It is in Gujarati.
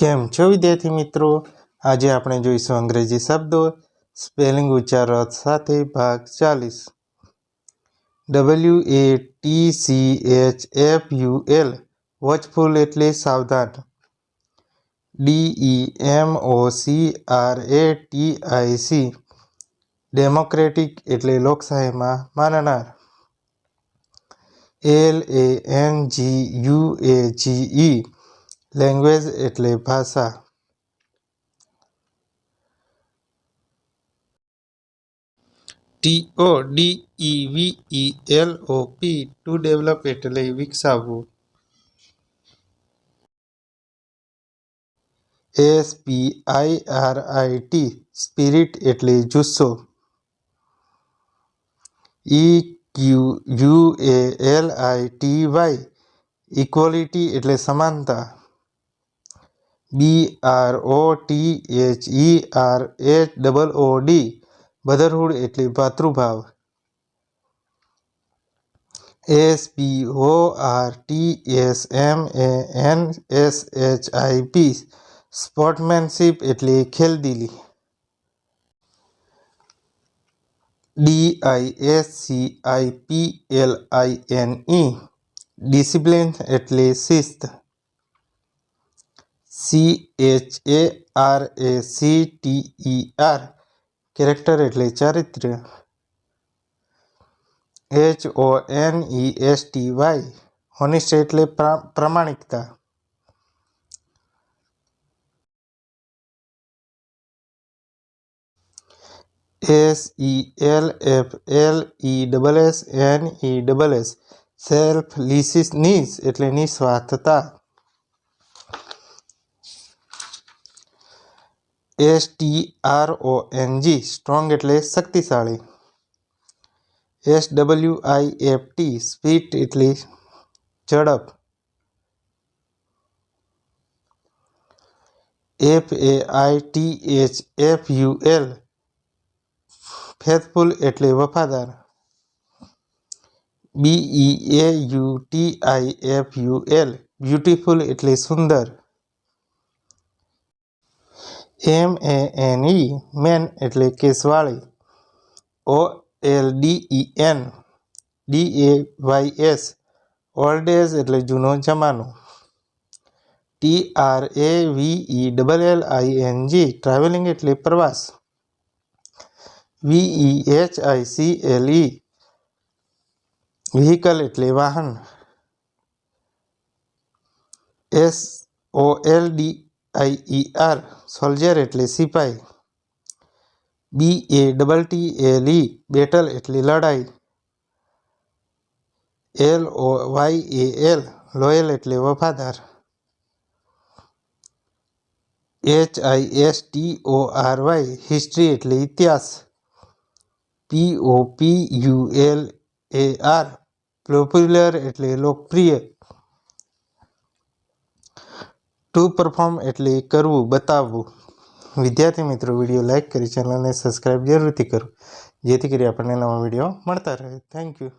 કેમ છો વિદ્યાર્થી મિત્રો આજે આપણે જોઈશું અંગ્રેજી શબ્દો સ્પેલિંગ ઉચ્ચારત સાથે ભાગ ચાલીસ W A T C H F U L watchful એટલે સાવધાન D E M O C R A T I C democratic એટલે લોકશાહીમાં માનનાર L A N G U A G E language એટલે ભાષા T O D E V E L O P to develop એટલે વિકાસવું A S P I R I T spirit એટલે જુસ્સો E Q U A L I T Y equality એટલે સમાનતા B R O T H E R H double O D brotherhood एट भातृभाव S P O R T S M A N S H I P sportsmanship एट खेल दीली D I S C I P L I N E discipline एट शिस्त C H A R A C T E R character એટલે ચારિત્ર્ય H O N E e S T Y હોનિસ્ટ એટલે પ્રામાણિકતા S E L F L E double S N E double S selflessness એટલે નિસ્વાર્થતા S T R O N G strong एट्ले शक्तिशा S W I F T spit इटली झड़प F A I T H F U L faithful एट वफादार B E A U T I F U L beautiful एट्ले सुंदर M A N E mane એટલે કેસવાળી O L D E N D A Y S old age એટલે જૂનો જમાનો T R A V E double L I N G travelling એટલે પ્રવાસ V E H I C L E vehicle એટલે વાહન S O L D I E R soldier એટલે સૈનિક B A T T e L E battle એટલે લડાઈ L O Y A L 로यल એટલે વફાદાર H I S T O R Y history એટલે ઇતિહાસ P O P U L A R પ્રોપ્યુલર એટલે લોકપ્રિય ટુ પરફોર્મ એટલે કરવું બતાવવું વિદ્યાર્થી મિત્રો વિડીયો લાઇક કરી ચેનલને સબસ્ક્રાઈબ જરૂરથી કરો જેથી કરી આપણને નવા વિડીયો મળતા રહે થેન્ક યુ